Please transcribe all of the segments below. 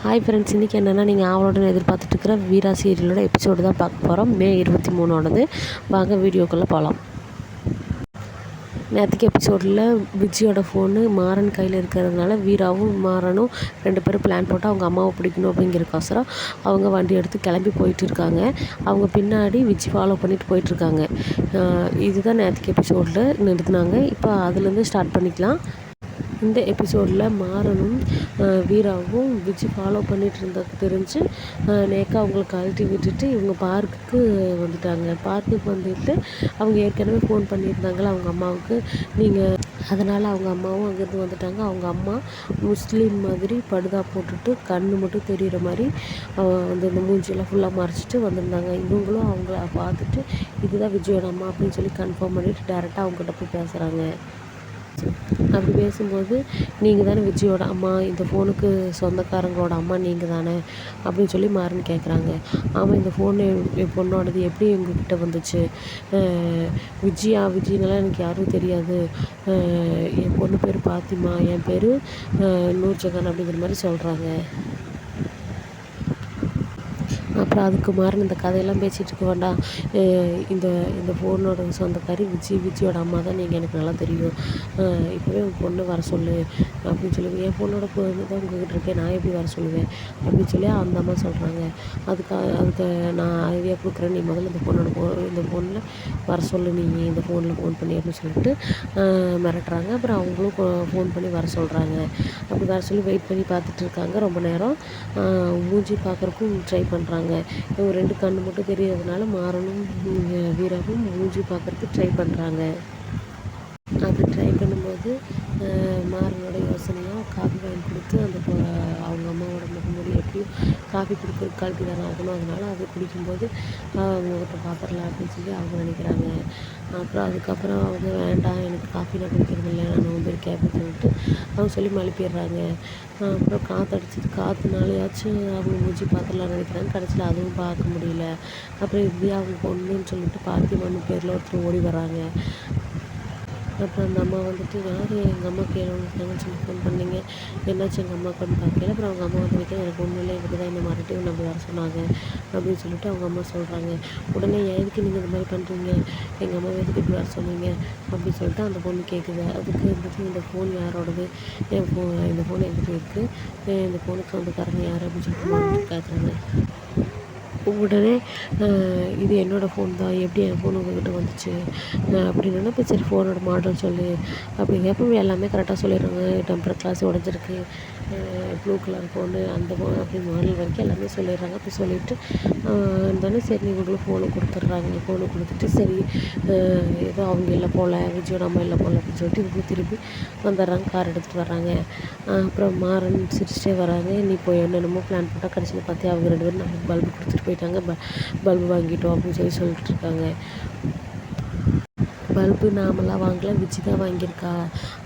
Hi friends இன்றைக்கி என்னென்னா நீங்கள் ஆவலுடன் எதிர்பார்த்துட்ருக்கிற வீரா சீரியலோட எபிசோடு தான் பார்க்க போகிறோம் மே இருபத்தி மூணோடது வாங்க வீடியோக்குள்ளே போகலாம் நேற்றுக்கு எபிசோடில் விஜயோட ஃபோனு மாறன் கையில் இருக்கிறதுனால வீராவும் மாறனும் ரெண்டு பேரும் பிளான் போட்டு அவங்க அம்மாவை பிடிக்கணும் அப்படிங்கிறக்கோசரம் அவங்க வண்டி எடுத்து கிளம்பி போயிட்டு இருக்காங்க அவங்க பின்னாடி விஜய் ஃபாலோ பண்ணிட்டு போயிட்டுருக்காங்க. இதுதான் நேற்றுக்கு எபிசோடில் நிறுத்தினாங்க. இப்போ அதுலேருந்து ஸ்டார்ட் பண்ணிக்கலாம். இந்த எபிசோடில் மாறனும் வீராவும் விஜய் ஃபாலோ பண்ணிகிட்டு இருந்தது தெரிஞ்சு நேக்கா அவங்கள கழட்டி விட்டுட்டு இவங்க பார்க்குக்கு வந்துட்டாங்க. பார்க்குக்கு வந்துட்டு அவங்க ஏற்கனவே ஃபோன் பண்ணியிருந்தாங்களா அவங்க அம்மாவுக்கு. நீங்கள் அதனால் அவங்க அம்மாவும் அங்கேருந்து வந்துட்டாங்க. அவங்க அம்மா முஸ்லீம் மாதிரி படுதா போட்டுட்டு கண் மட்டும் தெரிகிற மாதிரி வந்து இந்த மூஞ்சியெல்லாம் ஃபுல்லாக மறைச்சிட்டு வந்திருந்தாங்க. இவங்களும் அவங்கள பார்த்துட்டு இதுதான் விஜயோட அம்மா அப்படின்னு சொல்லி கன்ஃபார்ம் பண்ணிவிட்டு டேரெக்டாக அவங்ககிட்ட போய் பேசுகிறாங்க அப்படி பேசும்போது நீங்கள் தானே விஜயோட அம்மா இந்த ஃபோனுக்கு சொந்தக்காரங்களோட அம்மா நீங்கள் தானே அப்படின்னு சொல்லி மாறன் கேட்குறாங்க ஆமாம் இந்த ஃபோனு என் பொண்ணோடது எப்படி எங்ககிட்ட வந்துச்சு? விஜயா விஜயனெல்லாம் எனக்கு யாரும் தெரியாது. என் பொண்ணு பேர் பாத்திமா என் பேர் நூர்ஜஹான் அப்படிங்கிற மாதிரி சொல்கிறாங்க அப்புறம் அதுக்கு மாறின இந்த கதையெல்லாம் பேசிகிட்டு இருக்க வேண்டாம். இந்த இந்த ஃபோனோட சொந்தக்காரி விஜி விஜியோட அம்மா தான் நீங்கள் எனக்கு நல்லா தெரியும். இப்போவே உங்கள் பொண்ணு வர சொல்லு. அப்படின்னு சொல்லி என் பொண்ணோட பொண்ணு தான் உங்ககிட்ட இருக்கேன் நான் எப்படி வர சொல்லுவேன்? அப்படின்னு சொல்லி அந்த அம்மா சொல்கிறாங்க அதுக்கு அதுக்கு நான் ஐடியா கொடுக்குறேன். நீ முதல்ல இந்த பொண்ணோட போ இந்த ஃபோனில் வர சொல்லு. நீ இந்த ஃபோனில் ஃபோன் பண்ணி அப்படின்னு சொல்லிட்டு மிரட்டுறாங்க. அப்புறம் அவங்களும் ஃபோன் பண்ணி வர சொல்கிறாங்க அப்படி வர சொல்லி வெயிட் பண்ணி பார்த்துட்டு இருக்காங்க. ரொம்ப நேரம் மூஞ்சி பார்க்குறக்கும் ட்ரை பண்ணுறாங்க பண்ணுறாங்க இவங்க ரெண்டு கண்ணு மட்டும் தெரியறதுனால மாறனும் வீராவும் மூஞ்சி பார்க்கறதுக்கு ட்ரை பண்ணுறாங்க அது ட்ரை பண்ணும்போது மாறனோட யோசனையாக காஃபி வாங்கி கொடுத்து அந்த அவங்க அம்மாவோட முகமூடி எப்படியும் காஃபி கொடுக்குற கழட்டி தானே ஆகணும். அதனால் அது குடிக்கும்போது அவங்கக்கிட்ட பார்த்துடலாம் அப்படின்னு சொல்லி அவங்க நினைக்கிறாங்க. அப்புறம் அதுக்கப்புறம் அவங்க வேண்டாம் எனக்கு காஃபி நான் குடிக்கிறது இல்லை நான் நோம்பு இருக்கேன் அப்படின்னு சொல்லிட்டு அவங்க சொல்லி மழுப்பிடுறாங்க. அப்புறம் காற்று அடிச்சது காற்றுனாலையாச்சும் அவங்க மூஞ்சி பார்த்துடலாம் நினைக்கிறாங்க. கடைசியில் அதுவும் பார்க்க முடியல. அப்புறம் இப்படியே அவங்க பொண்ணுன்னு சொல்லிட்டு பார்த்திபன் பேரில் ஒருத்தர் ஓடி வராங்க அப்புறம் அந்த அம்மா வந்துட்டு யார் எங்கள் அம்மாவுக்கு என்ன சொல்லி ஃபோன் பண்ணீங்க? என்னாச்சு எங்கள் அம்மாவுக்கு பார்க்கல. அப்புறம் அவங்க அம்மா வந்து வைக்க எனக்கு ஒன்றும் இல்லை. இப்படி தான் என்ன மறுபடியும் நம்ம வர சொன்னாங்க அப்படின்னு சொல்லிட்டு அவங்க அம்மா சொல்கிறாங்க உடனே எதுக்கு நீங்கள் இந்த மாதிரி பண்ணுறீங்க எங்கள் அம்மா எதுக்கு இப்படி வர சொன்னீங்க? அப்படின்னு சொல்லிட்டு அந்த பொண்ணு கேட்குது அதுக்கு வந்துட்டு இந்த ஃபோன் யாரோடது? என் ஃபோன் இந்த ஃபோன் எங்கிட்ட இருக்குது இந்த ஃபோனுக்கு வந்து காரணம் யார்? அப்படின்னு சொல்லிட்டு கேட்குறாங்க உடனே இது என்னோடய ஃபோன் தான். எப்படி என் ஃபோன் உங்கள்கிட்ட வந்துச்சு? அப்படின்னா இப்போ சரி ஃபோனோட மாடல் சொல்லு. அப்படி கேட்போம். எல்லாமே கரெக்டாக சொல்லிடுறாங்க. டெம்பர் கிளாஸ் உடஞ்சிருக்கு. ப்ளூ கலர் ஃபோனு அந்த ஃபோன் அப்படி மாடல் வரைக்கும் எல்லாமே சொல்லிடுறாங்க. அப்படி சொல்லிவிட்டு இருந்தாலும் சரி இவங்களும் ஃபோனை கொடுத்துட்றாங்க. ஃபோனை கொடுத்துட்டு சரி ஏதோ அவங்க இல்லை போகல விஜயோ அம்மா இல்லை போகல அப்படின்னு சொல்லிட்டு இவங்க திருப்பி வந்துடுறாங்க. கார் எடுத்துகிட்டு வர்றாங்க. அப்புறம் மாறன் சிரிச்சிட்டே வராங்க. நீ போய் என்னென்னமோ பிளான் போட்டால் கடைசியில் பார்த்து அவங்க ரெண்டு பேரும் நமக்கு பல்பு கொடுத்துட்டு போய் போயிட்டாங்க ப பல்பு வாங்கிட்டோம் அப்படின்னு சொல்லி சொல்லிட்டு இருக்காங்க. பல்பு நாமெல்லாம் வாங்கல விஜி தான் வாங்கியிருக்கா.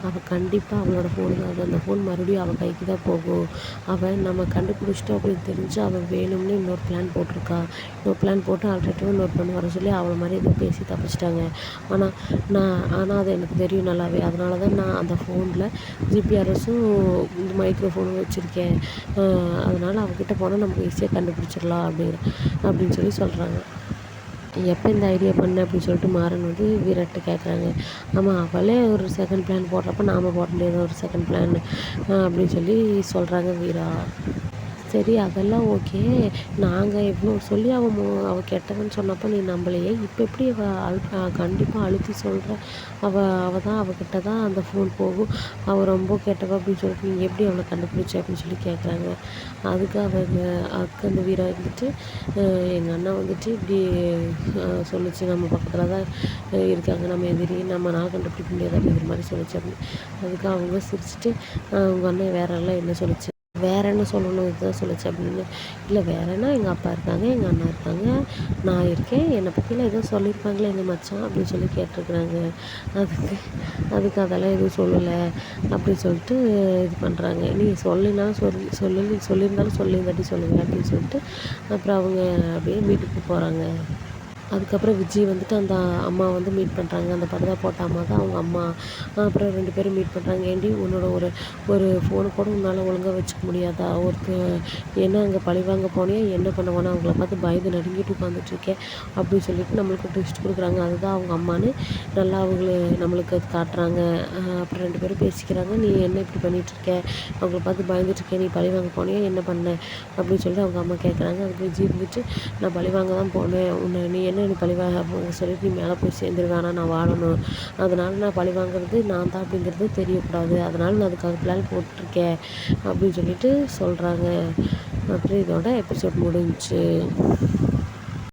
அவள் கண்டிப்பாக அவளோட ஃபோன் தான். அந்த ஃபோன் மறுபடியும் அவள் கைக்கு தான் போகும். அவள் நம்ம கண்டுபிடிச்சிட்டோம் அப்படின்னு தெரிஞ்சு அவள் வேணும்னு இன்னொரு பிளான் போட்டிருக்கா. இன்னொரு பிளான் போட்டு ஆல்ரெடிவாக இன்னொரு பண்ண வர சொல்லி அவளை மாதிரி எதுவும் பேசி தப்பிச்சிட்டாங்க. ஆனால் நான் ஆனால் அது எனக்கு தெரியும் நல்லாவே. அதனால தான் நான் அந்த ஃபோனில் ஜிபிஆர்எஸும் இந்த மைக்ரோஃபோனும் வச்சுருக்கேன். அதனால் அவகிட்ட போனால் நமக்கு ஈஸியாக கண்டுபிடிச்சிடலாம் அப்படின்னு அப்படின்னு சொல்லி சொல்கிறாங்க எப்போ இந்த ஐடியா பண்ண அப்படின்னு சொல்லிட்டு மாறன் வந்து வீரர்கிட்ட கேட்குறாங்க ஆமாம் அவளே ஒரு செகண்ட் பிளான் போடுறப்ப நாம் போட முடியாது ஒரு செகண்ட் பிளான் அப்படின்னு சொல்லி சொல்கிறாங்க வீரா. சரி அதெல்லாம் ஓகே நாங்கள் இவ்வளோ சொல்லி அவள் மோ அவள் கெட்டவன்னு சொன்னப்போ நீ நம்பலையே. இப்போ எப்படி அவள் அழு கண்டிப்பாக அழுத்தி சொல்கிற அவள் அவள் தான் அவகிட்ட தான் அந்த ஃபோன் போகும். அவள் ரொம்ப கெட்டவ அப்படின்னு சொல்லிட்டு நீங்கள் எப்படி அவளை கண்டுபிடிச்ச அப்படின்னு சொல்லி கேட்குறாங்க அதுக்கு அவங்க அக்கு அந்த வீரா வந்துட்டு எங்கள் அண்ணா வந்துட்டு இப்படி சொல்லிச்சு. நம்ம பக்கத்தில் தான் இருக்காங்க. நம்ம எதிரி நம்ம நான் கண்டுபிடிக்க முடியாது அப்படிங்கிற மாதிரி சொல்லிச்சு அப்படின்னு. அதுக்கு அவங்க சிரிச்சுட்டு உங்கள் அண்ணன் வேறெல்லாம் என்ன சொல்லிச்சு? வேறு என்ன சொல்லணும் இதுதான் சொல்லுச்சு அப்படின்னு. இல்லை வேறேன்னா எங்கள் அப்பா இருக்காங்க எங்கள் அண்ணா இருக்காங்க நான் இருக்கேன் என்னை பற்றிலாம் எதுவும் சொல்லியிருப்பாங்களே எங்கள் மச்சான் அப்படின்னு சொல்லி கேட்டிருக்குறாங்க. அதுக்கு அதுக்கு அதெல்லாம் எதுவும் சொல்லலை அப்படின்னு சொல்லிட்டு இது பண்ணுறாங்க நீ சொல்லினாலும் சொல்லி சொல்லி சொல்லியிருந்தாலும் சொல்லி தாட்டி சொல்லுங்கள் அப்படின்னு சொல்லிட்டு அப்புறம் அவங்க அப்படியே வீட்டுக்கு போகிறாங்க அதுக்கப்புறம் விஜய் வந்துட்டு அந்த அம்மா வந்து மீட் பண்ணுறாங்க அந்த பரதா போட்ட அம்மா தான் அவங்க அம்மா. அப்புறம் ரெண்டு பேரும் மீட் பண்ணுறாங்க ஏண்டி உன்னோட ஒரு ஒரு ஃபோனு கூட உன்னால் ஒழுங்காக வச்சுக்க முடியாதா? ஒருத்த என்ன அங்கே பழி வாங்க போனியா? என்ன பண்ணுவானா அவங்கள பார்த்து பயந்து நடுங்கிட்டு உட்காந்துட்ருக்கேன் அப்படின்னு சொல்லிட்டு நம்மளுக்கு ட்விஸ்ட் கொடுக்குறாங்க. அதுதான் அவங்க அம்மான்னு நல்லா அவங்கள நம்மளுக்கு அது காட்டுறாங்க. அப்புறம் ரெண்டு பேரும் பேசிக்கிறாங்க. நீ என்ன இப்படி பண்ணிகிட்ருக்க அவங்கள பார்த்து பயந்துட்டுருக்கேன் நீ பழி வாங்க போனியா? என்ன பண்ண? அப்படின்னு சொல்லிட்டு அவங்க அம்மா கேட்குறாங்க அதுக்கு விஜய் இருந்துட்டு நான் பழி வாங்க தான் போனேன். உன்னை நீ என்ன நீ பழி வாங்க அப்படின்னு சொல்லிட்டு நீ மேலே போய் சேர்ந்துருவ ஆனால் நான் வாழணும். அதனால் நான் பழி வாங்குறது நான் தான் அப்படிங்கிறது தெரியக்கூடாது. அதனால் நான் அதுக்காக பிளான் போட்டிருக்கேன் அப்படின்னு சொல்லிட்டு சொல்கிறாங்க அப்புறம் இதோட எபிசோட் முடிஞ்சுச்சு